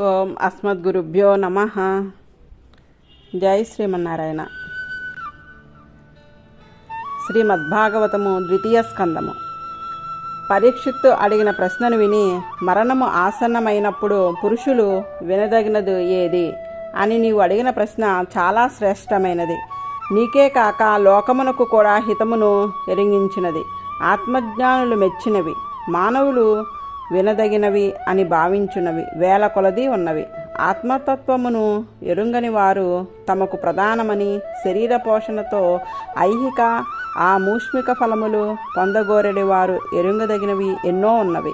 ఓం అస్మద్గురుభ్యో నమ. జై శ్రీమన్నారాయణ. శ్రీమద్భాగవతము ద్వితీయ స్కందము. పరీక్షిత్తు అడిగిన ప్రశ్నను విని మరణము ఆసన్నమైనప్పుడు పురుషులు వినదగినది ఏది? అని నీవు అడిగిన ప్రశ్న చాలా శ్రేష్టమైనది. నీకే కాక లోకమునకు కూడా హితమును ఎరింగించినది. ఆత్మజ్ఞానులు మెచ్చినవి. మానవులు వినదగినవి అని భావించున్నవి వేల కొలది ఉన్నవి. ఆత్మతత్వమును ఎరుంగని వారు తమకు ప్రధానమని శరీర పోషణతో ఐహిక ఆ మూష్మిక ఫలములు పొందగోరెడి వారు ఎరుంగదగినవి ఎన్నో ఉన్నవి.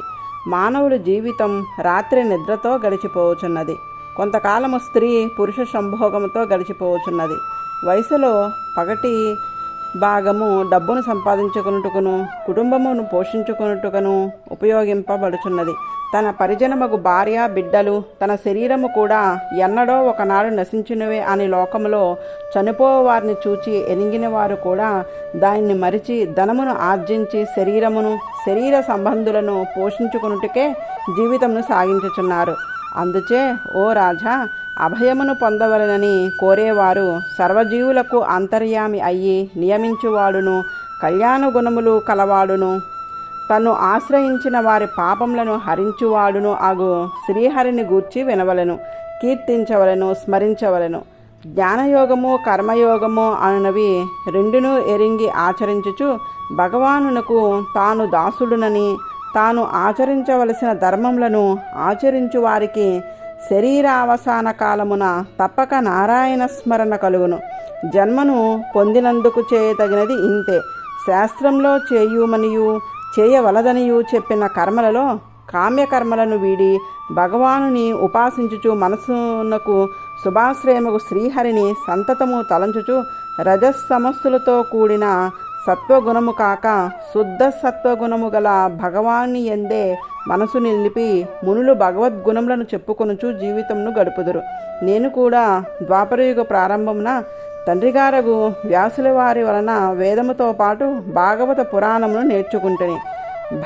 మానవుల జీవితం రాత్రి నిద్రతో గడిచిపోవచున్నది కొంతకాలము స్త్రీ పురుష సంభోగముతో గడిచిపోవచున్నది వయసులో పగటి భాగము డబ్బును సంపాదించుకున్నట్టుకును కుటుంబమును పోషించుకున్నట్టుకును ఉపయోగింపబడుచున్నది. తన పరిజనమగు భార్య బిడ్డలు తన శరీరము కూడా ఎన్నడో ఒకనాడు నశించినవే అని లోకములో చనిపోవారిని చూచి ఎనిగిన వారు కూడా దానిని మరిచి ధనమును ఆర్జించి శరీరమును శరీర సంబంధులను పోషించుకున్నట్టుకే జీవితమును సాగించుచున్నారు. అందుచే ఓ రాజా అభయమును పొందవలనని కోరేవారు సర్వజీవులకు అంతర్యామి అయ్యి నియమించువాడును కళ్యాణ గుణములు కలవాడును. తను ఆశ్రయించిన వారి పాపములను హరించువాడును అగు శ్రీహరిని గూర్చి వినవలను కీర్తించవలను స్మరించవలను. జ్ఞానయోగము కర్మయోగము అనునవి రెండును ఎరింగి ఆచరించుచు భగవానునకు తాను దాసుడునని తాను ఆచరించవలసిన ధర్మములను ఆచరించు వారికి శరీరావసాన కాలమున తప్పక నారాయణ స్మరణ కలుగును. జన్మను పొందినందుకు చేయతగినది ఇంతే. శాస్త్రంలో చేయుమనియు చేయవలదనియు చెప్పిన కర్మలలో కామ్యకర్మలను వీడి భగవానుని ఉపాసించుచు మనసునకు శుభాశ్రయముకు శ్రీహరిని సంతతము తలంచుచు రజస్సమస్సులతో కూడిన సత్వగుణము కాక శుద్ధ సత్వగుణము గల భగవాన్ని ఎందే మనసు నిలిపి మునులు భగవద్గుణములను చెప్పుకొనుచు జీవితంను గడుపుదురు. నేను కూడా ద్వాపరయుగ ప్రారంభమున తండ్రిగారగు వ్యాసుల వారి వలన వేదముతో పాటు భాగవత పురాణమును నేర్చుకుంటుని.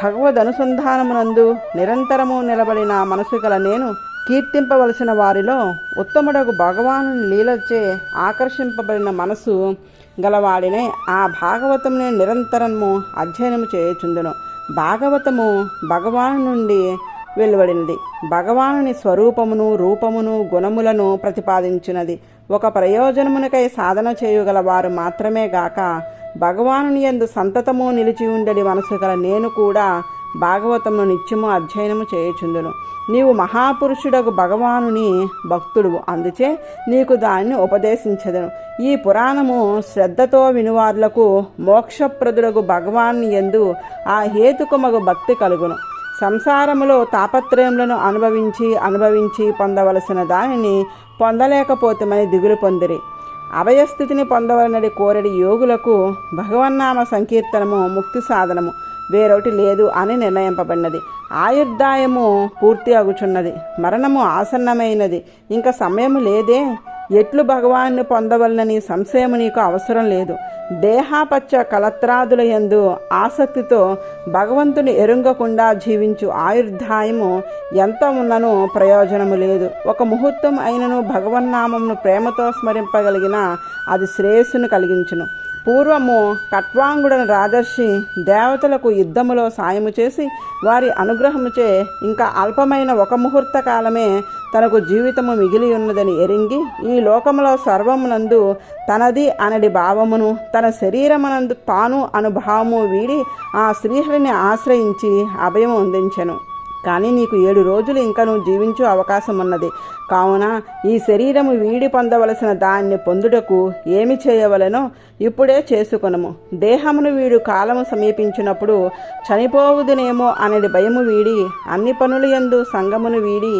భగవద్ అనుసంధానమునందు నిరంతరము నిలబడిన మనసు గల నేను కీర్తింపవలసిన వారిలో ఉత్తముడగు భగవాను లీలచే ఆకర్షింపబడిన మనసు గలవాడినే ఆ భాగవతమునే నిరంతరము అధ్యయనము చేయుచుందును. భాగవతము భగవాను నుండి వెలువడినది. భగవానుని స్వరూపమును రూపమును గుణములను ప్రతిపాదించినది. ఒక ప్రయోజనమునకై సాధన చేయగలవారు మాత్రమే గాక భగవానుని ఎందు సంతతము నిలిచి ఉండడి మనసు గల నేను కూడా భాగవతమును నిత్యము అధ్యయనము చేయుచుందును. నీవు మహాపురుషుడకు భగవానుని భక్తుడువు. అందుచే నీకు దానిని ఉపదేశించదను. ఈ పురాణము శ్రద్ధతో వినువార్లకు మోక్షప్రదుడకు భగవాన్ని ఎందు ఆ హేతుకమగు భక్తి కలుగును. సంసారములో తాపత్రయములను అనుభవించి అనుభవించి పొందవలసిన దానిని పొందలేకపోతామని దిగులు పొందిరి. అభయస్థితిని పొందవలనడి కోరడి యోగులకు భగవన్నామ సంకీర్తనము ముక్తి సాధనము. వేరొకటి లేదు అని నిర్ణయింపబడినది. ఆయుర్దాయము పూర్తి అగుచున్నది మరణము ఆసన్నమైనది. ఇంకా సమయం లేదే. ఎట్లు భగవాన్ను పొందవలనని సంశయము నీకు అవసరం లేదు. దేహాపచ్చ కలత్రాదుల యందు ఆసక్తితో భగవంతుని ఎరుంగకుండా జీవించు ఆయుర్ధాయము ఎంత ఉన్ననూ ప్రయోజనము లేదు. ఒక ముహూర్తం అయినను భగవన్నామమును ప్రేమతో స్మరింపగలిగిన అది శ్రేయస్సును కలిగించును. పూర్వము కట్వాంగుడని రాజర్షి దేవతలకు యుద్ధములో సాయము చేసి వారి అనుగ్రహముచే ఇంకా అల్పమైన ఒక ముహూర్త కాలమే తనకు జీవితము మిగిలి ఉన్నదని ఎరింగి ఈ లోకములో సర్వమునందు తనది అనడి భావమును తన శరీరమునందు తాను అనుభావము వీడి ఆ శ్రీహరిని ఆశ్రయించి అభయము అందించెను. కానీ నీకు ఏడు రోజులు ఇంకా నువ్వు జీవించు అవకాశం ఉన్నది. కావున ఈ శరీరము వీడి పొందవలసిన దాన్ని పొందుటకు ఏమి చేయవలనో ఇప్పుడే చేసుకొనము. దేహమును వీడు కాలము సమీపించినప్పుడు చనిపోవుదునేమో అనేది భయము వీడి అన్ని పనులు ఎందు సంగమును వీడి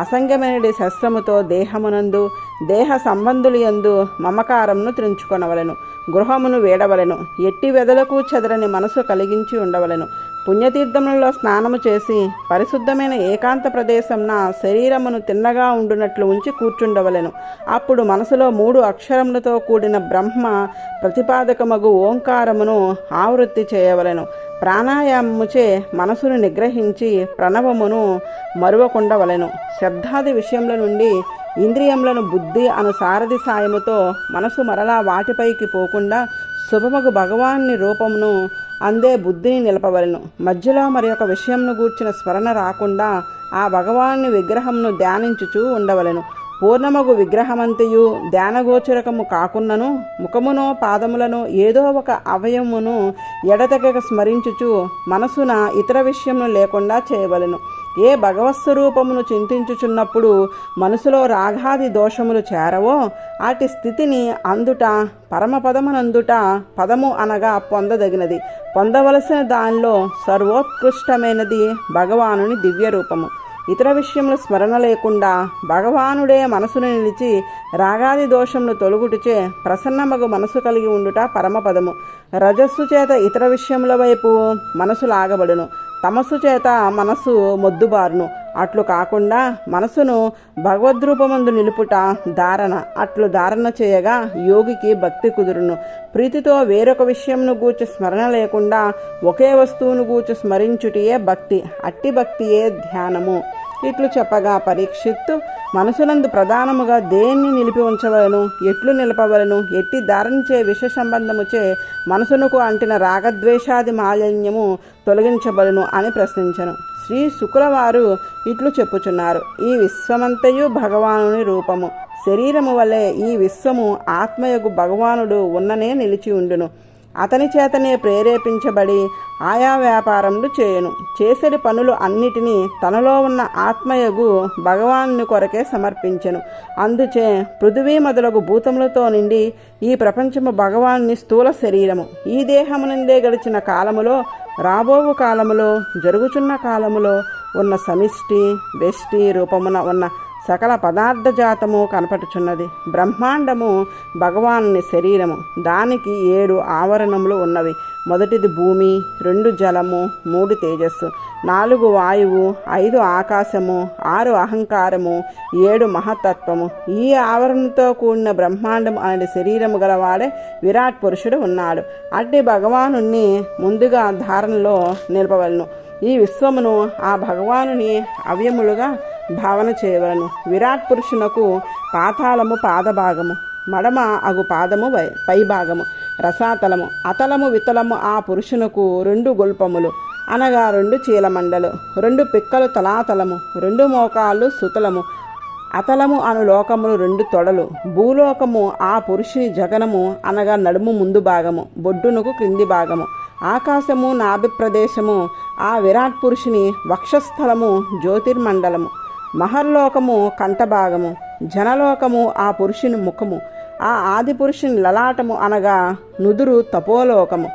అసంగమైన శస్త్రముతో దేహమునందు దేహ సంబంధులు ఎందు మమకారమును త్రించుకొనవలెను. గృహమును వేడవలను. ఎట్టి వెదలకు చెదరని మనసు కలిగించి ఉండవలెను. పుణ్యతీర్థములలో స్నానము చేసి పరిశుద్ధమైన ఏకాంత ప్రదేశంన శరీరమును తిన్నగా ఉండునట్లు ఉంచి కూర్చుండవలెను. అప్పుడు మనసులో మూడు అక్షరములతో కూడిన బ్రహ్మ ప్రతిపాదకమగు ఓంకారమును ఆవృత్తి చేయవలెను. ప్రాణాయామముచే మనసును నిగ్రహించి ప్రణవమును మరువకుండవలెను. శబ్దాది విషయముల నుండి ఇంద్రియములను బుద్ధి అను సారథి సాయముతో మనసు మరలా వాటిపైకి పోకుండా శుభమగు భగవాన్ని రూపమును అందే బుద్ధిని నిలపవలను. మధ్యలో మరి ఒక విషయంను గూర్చిన స్మరణ రాకుండా ఆ భగవాన్ని విగ్రహమును ధ్యానించుచూ ఉండవలెను. పూర్ణమగు విగ్రహమంతయు ధ్యానగోచరకము కాకున్నను ముఖమునో పాదములను ఏదో ఒక అవయమును ఎడతెగక స్మరించుచు మనసున ఇతర విషయమును లేకుండా చేయవలెను. ఏ భగవత్స్వరూపమును చింతించుచున్నప్పుడు మనసులో రాగాది దోషములు చేరవో అటి స్థితిని అందుట పరమపదమునందుట పదము అనగా పొందదగినది. పొందవలసిన దానిలో సర్వోత్కృష్టమైనది భగవానుని దివ్య రూపము ఇతర విషయముల స్మరణ లేకుండా భగవానుడే మనసును నిలిచి రాగాది దోషములు తొలుగుటిచే ప్రసన్నమగు మనసు కలిగి ఉండుట పరమపదము. రజస్సు చేత ఇతర విషయముల వైపు మనసు లాగబడును. తమస్సు చేత మనస్సు మొద్దుబారును. అట్లు కాకుండా మనసును భగవద్రూపమందు నిలుపుట ధారణ. అట్లు ధారణ చేయగా యోగికి భక్తి కుదురును. ప్రీతితో వేరొక విషయంను గూర్చి స్మరణ లేకుండా ఒకే వస్తువును గూర్చి స్మరించుటియే భక్తి. అట్టి భక్తియే ధ్యానము. ఇట్లు చెప్పగా పరీక్షిత్తు మనసునందు ప్రధానముగా దేన్ని నిలిపి ఉంచవలను ఎట్లు నిలపవలను ఎట్టి ధరించే విష సంబంధముచే మనసునకు అంటిన రాగద్వేషాది మాలిన్యము తొలగించబడును అని ప్రశ్నించను. శ్రీ శుక్రవారు ఇట్లు చెప్పుచున్నారు. ఈ విశ్వమంతయు భగవానుని రూపము. శరీరము వలె ఈ విశ్వము ఆత్మయకు భగవానుడు ఉన్ననే నిలిచి ఉండును. అతని చేతనే ప్రేరేపించబడి ఆయా వ్యాపారములు చేయను. చేసే పనులు అన్నిటినీ తనలో ఉన్న ఆత్మయగు భగవాను కొరకే సమర్పించెను. అందుచే పృథివీ మొదలగు భూతములతో నిండి ఈ ప్రపంచము భగవాన్ని స్థూల శరీరము. ఈ దేహమునందే గడిచిన కాలములో రాబోవు కాలములో జరుగుచున్న కాలములో ఉన్న సమిష్టి వెష్టి రూపమున ఉన్న సకల పదార్థ జాతము కనపడుచున్నది. బ్రహ్మాండము భగవానుని శరీరము. దానికి ఏడు ఆవరణములు ఉన్నవి. మొదటిది భూమి రెండు జలము మూడు తేజస్సు. నాలుగు వాయువు ఐదు ఆకాశము ఆరు అహంకారము ఏడు మహతత్వము. ఈ ఆవరణతో కూడిన బ్రహ్మాండం అనే శరీరము గలవాడే విరాట్ పురుషుడు ఉన్నాడు. అట్టి భగవాను ముందుగా ధారణలో నిలపవలను. ఈ విశ్వమును ఆ భగవానుని అవయములుగా భావన చేయవలను. విరాట్ పురుషునకు పాతాళము పాదభాగము మడమ అగు పాదము వై పైభాగము రసాతలము అతలము వితలము ఆ పురుషునకు రెండు గొల్పములు అనగా రెండు చీలమండలు రెండు పిక్కలు తలాతలము రెండు మోకాళ్ళు సుతలము అతలము అను లోకములు రెండు తొడలు భూలోకము ఆ పురుషుని జగనము అనగా నడుము ముందు భాగము బొడ్డునకు క్రింది భాగము ఆకాశము నాభి ప్రదేశము ఆ విరాట్ పురుషుని వక్షస్థలము జ్యోతిర్మండలము. మహర్లోకము కంఠభాగము జనలోకము ఆ పురుషుని ముఖము ఆ ఆది పురుషుని లలాటము అనగా నుదురు తపోలోకము.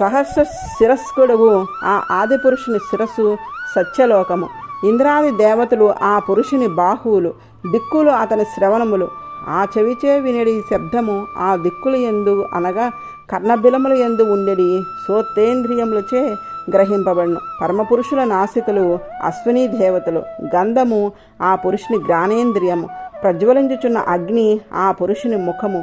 సహస్ర శిరస్కుడుగు ఆ ఆది పురుషుని శిరస్సు సత్యలోకము. ఇంద్రాది దేవతలు ఆ పురుషుని బాహువులు దిక్కులు అతని శ్రవణములు. ఆ చెవిచే వినడి శబ్దము ఆ దిక్కులు ఎందు అనగా కర్ణబిలముల ఎందు ఉండడి సోతేంద్రియములచే గ్రహింపబడును. పరమపురుషుల నాసికలు అశ్విని దేవతలు. గంధము ఆ పురుషుని జ్ఞానేంద్రియము. ప్రజ్వలించుచున్న అగ్ని ఆ పురుషుని ముఖము.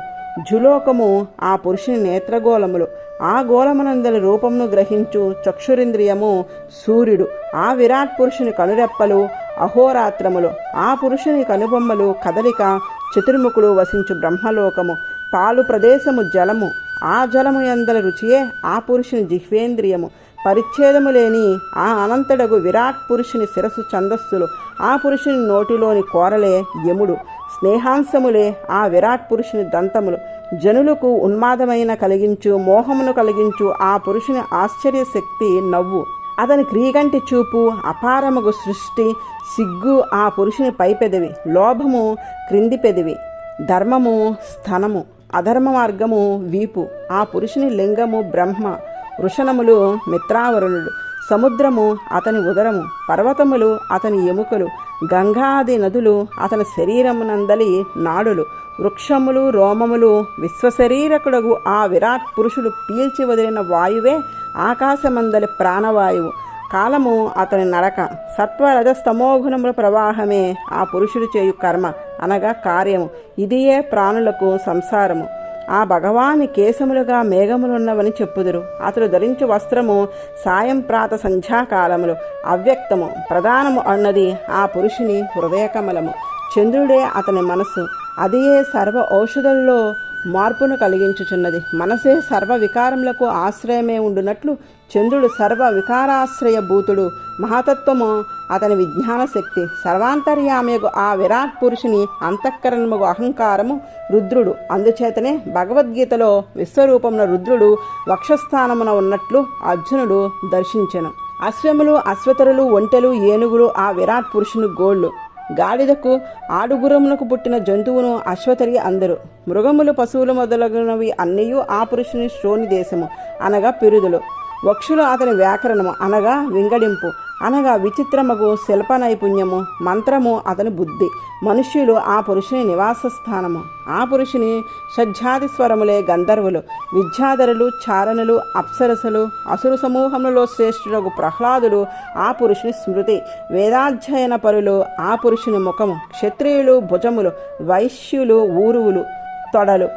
జులోకము ఆ పురుషుని నేత్రగోళములు. ఆ గోళమనందలి రూపమును గ్రహించు చక్షురింద్రియము సూర్యుడు. ఆ విరాట్ పురుషుని కనురెప్పలు అహోరాత్రములు. ఆ పురుషుని కనుబొమ్మలు కదలిక చతుర్ముఖుడు వసించు బ్రహ్మలోకము. పాలు ప్రదేశము జలము. ఆ జలము ఎందల రుచియే ఆ పురుషుని జిహ్వేంద్రియము. పరిచ్ఛేదము లేని ఆ అనంతడగు విరాట్ పురుషుని శిరస్సు ఛందస్సులు ఆ పురుషుని నోటిలోని కోరలే యముడు. స్నేహాంశములే ఆ విరాట్ పురుషుని దంతములు. జనులకు ఉన్మాదమైన కలిగించు మోహమును కలిగించు ఆ పురుషుని ఆశ్చర్య శక్తి నవ్వు. అతని క్రీగంటి చూపు అపారముగు సృష్టి సిగ్గు ఆ పురుషుని పై పెదవి. లోభము క్రింది పెదవి. ధర్మము స్థనము. అధర్మ మార్గము వీపు. ఆ పురుషుని లింగము బ్రహ్మ. వృషణములు మిత్రావరుణుడు సముద్రము అతని ఉదరము పర్వతములు అతని ఎముకలు గంగాది నదులు అతని శరీరమునందలి నాడులు. వృక్షములు రోమములు విశ్వశరీరకుడగు ఆ విరాట్ పురుషుడు పీల్చి వదిలిన వాయువే ఆకాశమందలి ప్రాణవాయువు. కాలము అతని నడక సత్వరజస్తమోగుణముల ప్రవాహమే ఆ పురుషుడు చేయు కర్మ అనగా కార్యము. ఇదియే ప్రాణులకు సంసారము. ఆ భగవాని కేశములుగా మేఘములున్నవని చెప్పుదురు. అతడు ధరించు వస్త్రము సాయం ప్రాత సంధ్యాకాలములు. అవ్యక్తము ప్రధానము అన్నది ఆ పురుషుని హృదయకమలము. చంద్రుడే అతని మనస్సు. అదియే సర్వ ఔషధుల్లో మార్పును కలిగించుచున్నది. మనసే సర్వ వికారములకు ఆశ్రయమే ఉండునట్లు చంద్రుడు సర్వ వికారాశ్రయ భూతుడు. మహాతత్వము అతని విజ్ఞాన శక్తి సర్వాంతర్యామయగు ఆ విరాట్ పురుషుని అంతఃకరణముగు అహంకారము రుద్రుడు. అందుచేతనే భగవద్గీతలో విశ్వరూపమున రుద్రుడు వక్షస్థానమున ఉన్నట్లు అర్జునుడు దర్శించను. అశ్వములు అశ్వతరులు ఒంటెలు ఏనుగులు ఆ విరాట్ పురుషుని గోళ్ళు. గాడిదకు ఆడుగురములకు పుట్టిన జంతువును అశ్వతరి అందరు. మృగములు పశువులు మొదలగునవి అన్నీ ఆ పురుషుని శ్రోణి దేశము అనగా పిరుదులు. వక్షులు అతని వ్యాకరణము అనగా వింగడింపు. అనగా విచిత్రమగు శిల్ప నైపుణ్యము మంత్రము అతని బుద్ధి. మనుష్యులు ఆ పురుషుని నివాస స్థానము ఆ పురుషుని షడ్జాతి స్వరములే గంధర్వులు. విద్యాధరులు చారణులు అప్సరసలు అసురు సమూహములలో శ్రేష్ఠులకు ప్రహ్లాదులు ఆ పురుషుని స్మృతి. వేదాధ్యయన పరులు ఆ పురుషుని ముఖము. క్షత్రియులు భుజములు. వైశ్యులు ఊరువులు. తొడలు.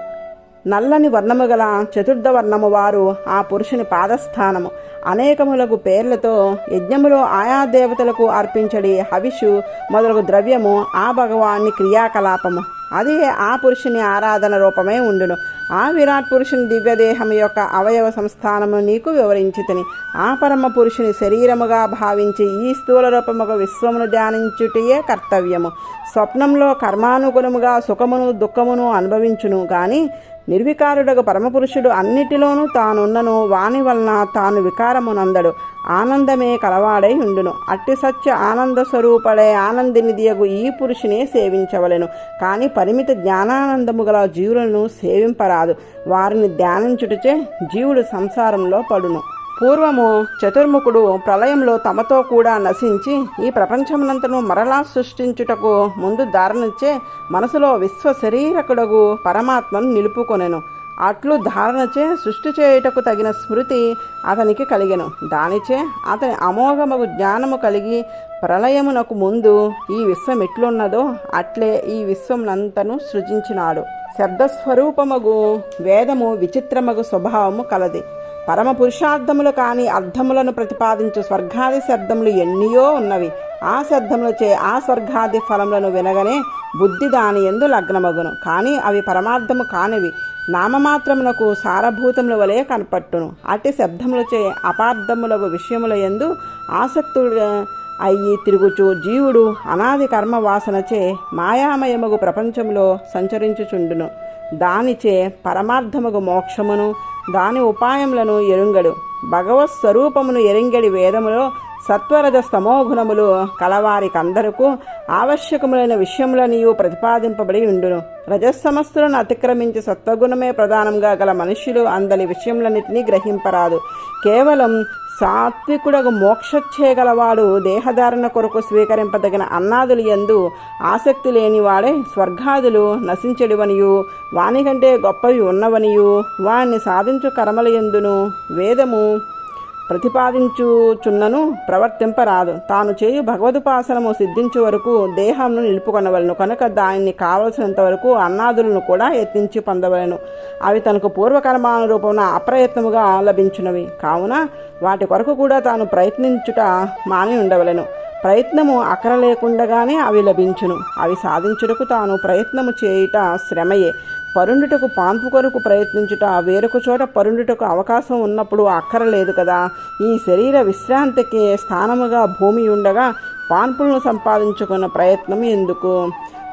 నల్లని వర్ణము గల చతుర్థ వర్ణము వారు ఆ పురుషుని పాదస్థానము. అనేకములకు పేర్లతో యజ్ఞములో ఆయా దేవతలకు అర్పించడి హవిషు మొదలగు ద్రవ్యము ఆ భగవాన్ని క్రియాకలాపము. అది ఆ పురుషుని ఆరాధన రూపమే ఉండును. ఆ విరాట్ పురుషుని దివ్యదేహం యొక్క అవయవ సంస్థానము నీకు వివరించితిని. ఆ పరమ పురుషుని శరీరముగా భావించి ఈ స్థూల రూపముగా విశ్వమును ధ్యానించుటయే కర్తవ్యము. స్వప్నంలో కర్మానుగుణముగా సుఖమును దుఃఖమును అనుభవించును కానీ నిర్వికారుడగ పరమపురుషుడు అన్నిటిలోనూ తానున్నను. వాని వలన తాను వికారమునందడు. ఆనందమే కలవాడై ఉండును. అట్టి సత్య ఆనంద స్వరూపడే ఆనందినిదియగు ఈ పురుషునే సేవించవలెను. కానీ పరిమిత జ్ఞానానందము గల జీవులను సేవింపరాదు. వారిని ధ్యానించుటచే జీవుడు సంసారంలో పడును. పూర్వము చతుర్ముఖుడు ప్రళయంలో తమతో కూడా నశించి ఈ ప్రపంచమునంతను మరలా సృష్టించుటకు ముందు ధారణచే మనసులో విశ్వ శరీరకుడగు పరమాత్మను నిలుపుకొనెను. అట్లు ధారణచే సృష్టి చేయుటకు తగిన స్మృతి అతనికి కలిగెను. దానిచే అతని అమోఘమగు జ్ఞానము కలిగి ప్రళయమునకు ముందు ఈ విశ్వం ఎట్లున్నదో అట్లే ఈ విశ్వమునంతను సృజించినాడు. శబ్దస్వరూపమగు వేదము విచిత్రమగు స్వభావము కలది. పరమ పురుషార్థములు కాని అర్థములను ప్రతిపాదించు స్వర్గాది శబ్దములు ఎన్నియో ఉన్నవి. ఆ శబ్దములచే ఆ స్వర్గాది ఫలములను వినగనే బుద్ధి దాని ఎందు లగ్నమగును. కానీ అవి పరమార్థము కానివి. నామమాత్రమునకు సారభూతముల వలె కనపట్టును. అట్టి శబ్దములచే అపార్థములకు విషయముల ఎందు ఆసక్తుడు అయ్యి తిరుగుచు జీవుడు అనాది కర్మ వాసనచే మాయామయమగు ప్రపంచంలో సంచరించుచుండును. దానిచే పరమార్థముగు మోక్షమును దాని ఉపాయములను ఎరుంగడు. భగవత్ స్వరూపమును ఎరింగడి వేదములో సత్వరజ స్తమోగుణములు కలవారికందరకు ఆవశ్యకములైన విషయములనియు ప్రతిపాదింపబడి ఉండును. రజస్సమస్తులను అతిక్రమించి సత్వగుణమే ప్రధానంగా గల మనుష్యులు అందలి విషయములన్నిటినీ గ్రహింపరాదు. కేవలం సాత్వికుడగు మోక్షచ్చేయగలవాడు దేహధారణ కొరకు స్వీకరింపదగిన అన్నాదులు ఎందు ఆసక్తి లేనివాడే స్వర్గాదులు నశించడివనియు వానికంటే గొప్పవి ఉన్నవనియు వాణ్ణి సాధించు కర్మల ఎందును వేదము ప్రతిపాదించుచున్నను ప్రవర్తింపరాదు. తాను చేయు భగవదుపాసనము సిద్ధించే వరకు దేహంను నిలుపుకొనవలను. కనుక దానిని కావలసినంత వరకు అన్నాదులను కూడా యత్నించి పొందవలను. అవి తనకు పూర్వకర్మానురూపమున అప్రయత్నముగా లభించినవి. కావున వాటి కొరకు కూడా తాను ప్రయత్నించుట మాని ఉండవలను. ప్రయత్నము అక్కర లేకుండగానే అవి లభించును. అవి సాధించుటకు తాను ప్రయత్నము చేయుట శ్రమయే. పరుండుటకు పాన్పు కొరకు ప్రయత్నించుట వేరొక చోట పరుండుటకు అవకాశం ఉన్నప్పుడు అక్కరలేదు కదా. ఈ శరీర విశ్రాంతికి స్థానముగా భూమి ఉండగా పాన్పులను సంపాదించుకున్న ప్రయత్నం ఎందుకు?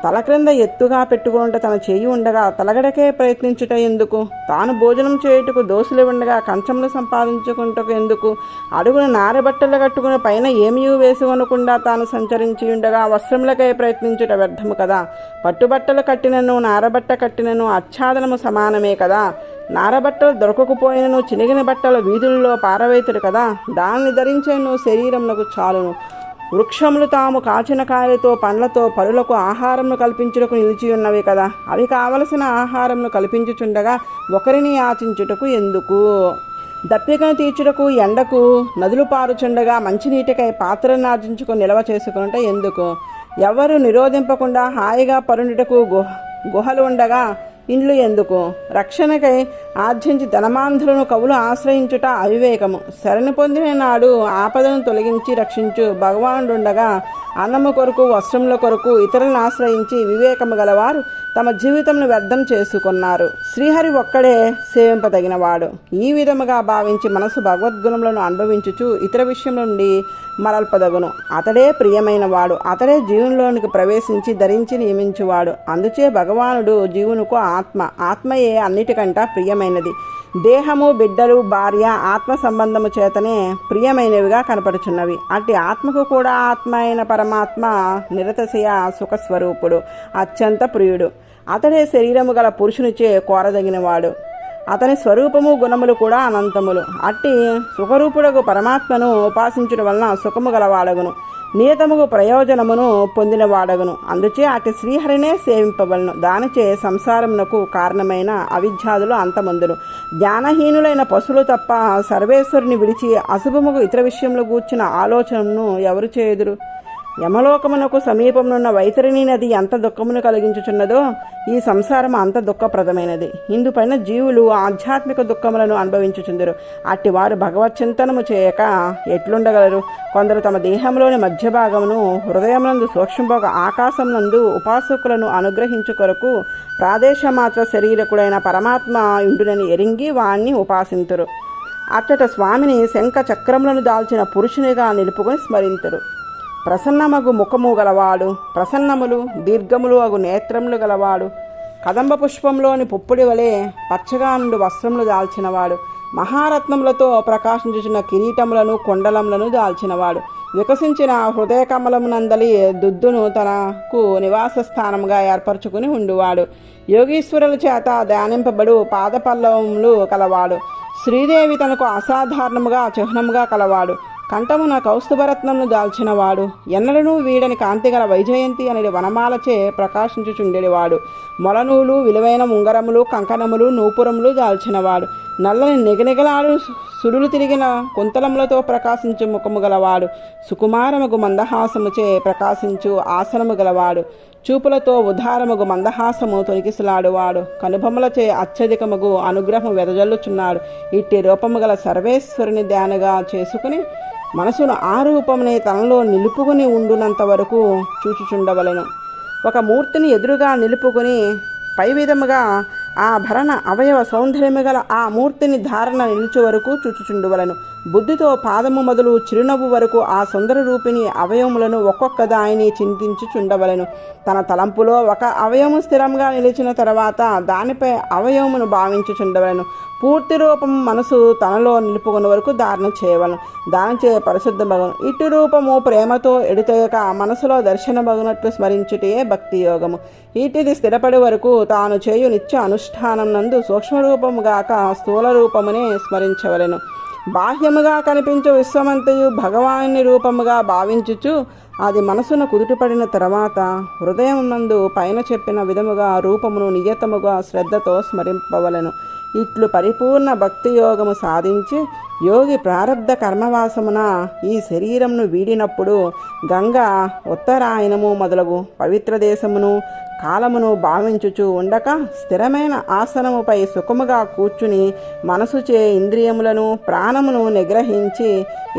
తల క్రింద ఎత్తుగా పెట్టుకుంట తన చేయి ఉండగా తలగడకే ప్రయత్నించుట ఎందుకు? తాను భోజనం చేయుటకు దోసులు ఉండగా కంచంలో సంపాదించుకుంటకు ఎందుకు? అడుగున నారబట్టలు కట్టుకుని పైన ఏమీ వేసుకొనకుండా తాను సంచరించి ఉండగా వస్త్రములకై ప్రయత్నించుట వ్యర్థము కదా? పట్టుబట్టలు కట్టినను నారబట్ట కట్టినను ఆచ్ఛాదనము సమానమే కదా? నారబట్టలు దొరకకపోయినను చినిగిన బట్టలు వీధుల్లో పారవేతుడు కదా? దాన్ని ధరించేను శరీరమునకు చాలును. వృక్షములు తాము కాచిన కాయలతో పండ్లతో పరులకు ఆహారంను కల్పించుటకు నిలిచి ఉన్నవి కదా. అవి కావలసిన ఆహారంను కల్పించుచుండగా ఒకరిని ఆచించుటకు ఎందుకు? దప్పికను తీర్చుటకు ఎండకు నదులు పారుచుండగా మంచినీటికై పాత్రను ఆర్జించుకుని నిల్వ చేసుకున్నట ఎందుకు? ఎవరు నిరోధింపకుండా హాయిగా పరుండుటకు గుహ గుహలు ఉండగా ఇండ్లు ఎందుకు? రక్షణకై ఆర్జించి ధనమాంధులను కవులు ఆశ్రయించుట అవివేకము. శరణి పొందిన నాడు ఆపదను తొలగించి రక్షించు భగవానుడుండగా అన్నము కొరకు వస్త్రముల కొరకు ఇతరులను ఆశ్రయించి వివేకము గలవారు తమ జీవితంను వ్యర్థం చేసుకున్నారు. శ్రీహరి ఒక్కడే సేవింపదగినవాడు. ఈ విధముగా భావించి మనసు భగవద్గుణములను అనుభవించుచు ఇతర విషయం నుండి మరల్పదగును. అతడే ప్రియమైన వాడు అతడే జీవునిలోనికి ప్రవేశించి ధరించి నియమించువాడు. అందుచే భగవానుడు జీవునుకు ఆత్మ. ఆత్మయే అన్నిటికంట ప్రియమైనది. దేహము బిడ్డలు భార్య ఆత్మ సంబంధము చేతనే ప్రియమైనవిగా కనపడుచున్నవి. అట్టి ఆత్మకు కూడా ఆత్మ అయిన పరమాత్మ నిరతశయ సుఖస్వరూపుడు. అత్యంత ప్రియుడు. అతడే శరీరము గల పురుషునిచే కోరదగినవాడు. అతని స్వరూపము గుణములు కూడా అనంతములు. అట్టి సుఖరూపుడకు పరమాత్మను ఉపాసించడం వలన సుఖము గలవాడగును. నియతముకు ప్రయోజనమును పొందినవాడగును. అందుచే అటు శ్రీహరినే సేవింపవలను. దానిచే సంసారమునకు కారణమైన అవిద్యాదులు అంతమందును. జ్ఞానహీనులైన పశువులు తప్ప సర్వేశ్వరుని విడిచి అశుభముకు ఇతర విషయంలో కూర్చిన ఆలోచనను ఎవరు చేయుదురు? యమలోకమునకు సమీపమునున్న వైతరిణి నది ఎంత దుఃఖమును కలిగించుచున్నదో ఈ సంసారం అంత దుఃఖప్రదమైనది. ఇందుపైన జీవులు ఆధ్యాత్మిక దుఃఖములను అనుభవించుచుందరు. అట్టి వారు భగవత్ చింతనము చేయక ఎట్లుండగలరు? కొందరు తమ దేహంలోని మధ్య భాగమును హృదయమునందు సూక్ష్మభోగ ఆకాశమునందు ఉపాసకులను అనుగ్రహించు కొరకు ప్రాదేశమాత్ర శరీరకుడైన పరమాత్మ ఇండునని ఎరింగి వాణ్ణి ఉపాసింతురు. అచ్చట స్వామిని శంఖ చక్రములను దాల్చిన పురుషునిగా నిలుపుకొని స్మరింతురు. ప్రసన్నమగు ముఖము గలవాడు ప్రసన్నములు దీర్ఘములు అగు నేత్రములు గలవాడు. కదంబ పుష్పంలోని పుప్పుడి వలె పచ్చగా నుండి వస్త్రములు దాల్చినవాడు. మహారత్నములతో ప్రకాశించుచున్న కిరీటములను కొండలములను దాల్చినవాడు. వికసించిన హృదయ కమలమునందలి దుద్దును తనకు నివాస స్థానముగా ఏర్పరచుకుని ఉండువాడు. యోగీశ్వరుల చేత ధ్యానింపబడు పాదపల్లవములు కలవాడు. శ్రీదేవి తనకు అసాధారణముగా చిహ్నముగా కలవాడు. కంఠమున కౌస్తుభరత్నంను దాల్చినవాడు. ఎన్నడనూ వీడని కాంతిగల వైజయంతి అనేది వనమాలచే ప్రకాశించుచుండేవాడు మొలనూలు విలువైన ఉంగరములు కంకణములు నూపురములు దాల్చినవాడు. నల్లని నిగనిగలాడు సుడులు తిరిగిన కుంతలములతో ప్రకాశించు ముఖము గలవాడు. సుకుమారముగు మందహాసముచే ప్రకాశించు ఆసనము గలవాడు. చూపులతో ఉదారముగు మందహాసము తొనికిసలాడువాడు కనుభములచే అత్యధికముగు అనుగ్రహం వెదజల్లుచున్నాడు. ఇట్టి రూపము గల సర్వేశ్వరుని ధ్యానగా చేసుకుని మనసును ఆ రూపమునే తనలో నిలుపుకుని ఉండునంత వరకు చూచుచుండవలను. ఒక మూర్తిని ఎదురుగా నిలుపుకుని పై విధముగా ఆ భరణ అవయవ సౌందర్యము గల ఆ మూర్తిని ధారణ నిలిచే వరకు చూచుచుండువలను. బుద్ధితో పాదము మొదలు చిరునవ్వు వరకు ఆ సుందర రూపిణి అవయములను ఒక్కొక్క దానిని చింతించుచుండవలను. తన తలంపులో ఒక అవయవము స్థిరంగా నిలిచిన తర్వాత దానిపై అవయవమును భావించుచుండవలను. పూర్తి రూపం మనసు తనలో నిలుపుకున్న వరకు ధారణ చేయవలను. దానిచే పరిశుద్ధ భగవను. ఇటు రూపము ప్రేమతో ఎడుతగక మనసులో దర్శన భగునట్లు స్మరించుటే భక్తి యోగము. ఇటిది స్థిరపడి వరకు తాను చేయు నిత్య అనుష్ఠానం నందు సూక్ష్మరూపము గాక స్థూల రూపమునే స్మరించవలెను. బాహ్యముగా కనిపించు విశ్వమంతయు భగవాని రూపముగా భావించుచు అది మనసున కుదుటపడిన తర్వాత హృదయం నందు పైన చెప్పిన విధముగా రూపమును నియతముగా శ్రద్ధతో స్మరింపవలెను. ఇట్లు పరిపూర్ణ భక్తి యోగము సాధించి యోగి ప్రారబ్ధ కర్మవాసమున ఈ శరీరమును వీడినప్పుడు గంగ ఉత్తరాయణము మొదలగు పవిత్ర దేశమును కాలమును భావించుచు ఉండక స్థిరమైన ఆసనముపై సుఖముగా కూర్చుని మనసుచే ఇంద్రియములను ప్రాణమును నిగ్రహించి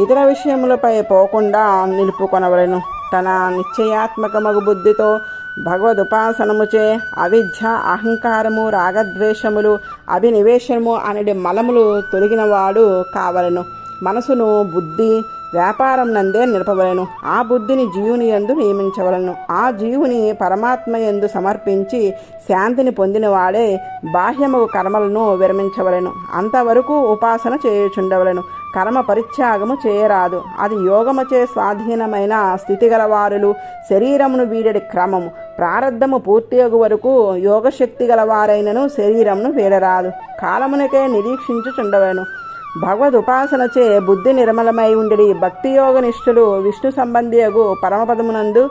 ఇతర విషయములపై పోకుండా నిలుపుకొనవలను. తన నిశ్చయాత్మకమగు బుద్ధితో భగవదుపాసనముచే అవిద్య అహంకారము రాగద్వేషములు అభినివేశము అనేది మలములు తొలగినవాడు కావలను. మనసును బుద్ధి వ్యాపారం నందే నిలపవలను. ఆ బుద్ధిని జీవుని యందు నియమించవలను. ఆ జీవుని పరమాత్మ యందు సమర్పించి శాంతిని పొందినవాడే బాహ్యము కర్మలను విరమించవలను. అంతవరకు ఉపాసన చేయుచుండవలను. కర్మ పరిత్యాగము చేయరాదు. అది యోగముచే స్వాధీనమైన స్థితి గలవారులు శరీరమును వీడడి క్రమము. ప్రారంధము పూర్తియగు వరకు యోగశక్తి గలవారైనను శరీరమును వీడరాదు. కాలమునకే నిరీక్షించుచుండవలను. భగవద్ ఉపాసనచే బుద్ధి నిర్మలమై ఉండి భక్తి యోగ నిష్ఠులు విష్ణు సంబంధియగు పరమపదమునందు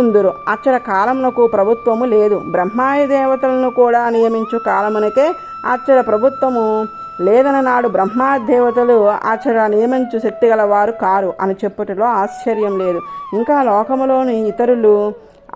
ఉందురు. అచ్చట కాలమునకు ప్రభుత్వము లేదు. బ్రహ్మాయ దేవతలను కూడా నియమించు కాలమునకే అచ్చట ప్రభుత్వము లేదని నాడు బ్రహ్మాదేవతలు ఆచర నియమించు శక్తి గలవారు కారు అని చెప్పుటలో ఆశ్చర్యం లేదు. ఇంకా లోకములోని ఇతరులు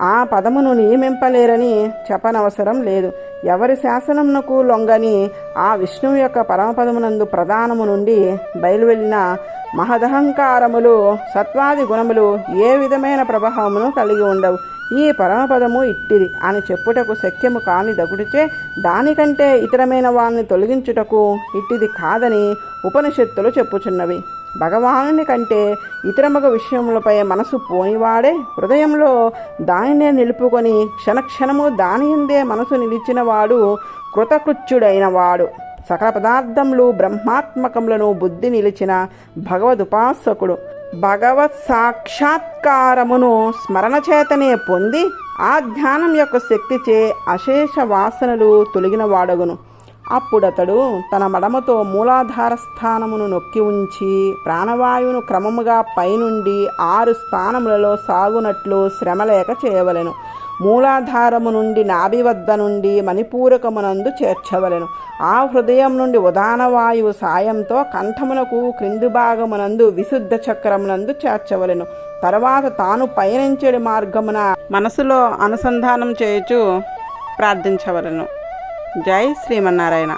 ఆ పదమును నియమింపలేరని చెప్పనవసరం లేదు. ఎవరి శాసనమునకు లొంగని ఆ విష్ణువు యొక్క పరమపదమునందు ప్రధానము నుండి బయలువెళ్ళిన మహదహంకారములు సత్వాది గుణములు ఏ విధమైన ప్రభావమును కలిగి ఉండవు. ఈ పరమపదము ఇట్టిది అని చెప్పుటకు శక్యము కాని దగుడిచే దానికంటే ఇతరమైన వారిని తొలగించుటకు ఇట్టిది కాదని ఉపనిషత్తులు చెప్పుచున్నవి. భగవానుని కంటే ఇతరమగ విషయములపై మనసు పోనివాడే హృదయంలో దానినే నిలుపుకొని క్షణక్షణము దాని ఎందే మనసు నిలిచిన వాడు కృతకృత్యుడైన వాడు సకల పదార్థములు బ్రహ్మాత్మకములను బుద్ధి నిలిచిన భగవదుపాసకుడు. భగవత్ సాక్షాత్కారమును స్మరణ చేతనే పొంది ఆ ధ్యానం యొక్క శక్తిచే అశేష వాసనలు తొలగిన వాడగును అప్పుడతడు తన మడమతో మూలాధార స్థానమును నొక్కి ఉంచి ప్రాణవాయువును క్రమముగా పైనుండి ఆరు స్థానములలో సాగునట్లు శ్రమలేక చేయవలెను. మూలాధారము నుండి నాభి వద్ద నుండి మణిపూరకమునందు చేర్చవలెను. ఆ హృదయం నుండి ఉదాన వాయువు సాయంతో కంఠమునకు క్రింది భాగమునందు విశుద్ధ చక్రమునందు చేర్చవలెను. తర్వాత తాను పయనించే మార్గమున మనసులో అనుసంధానం చేయచు ప్రార్థించవలను. జై శ్రీమన్నారాయణ.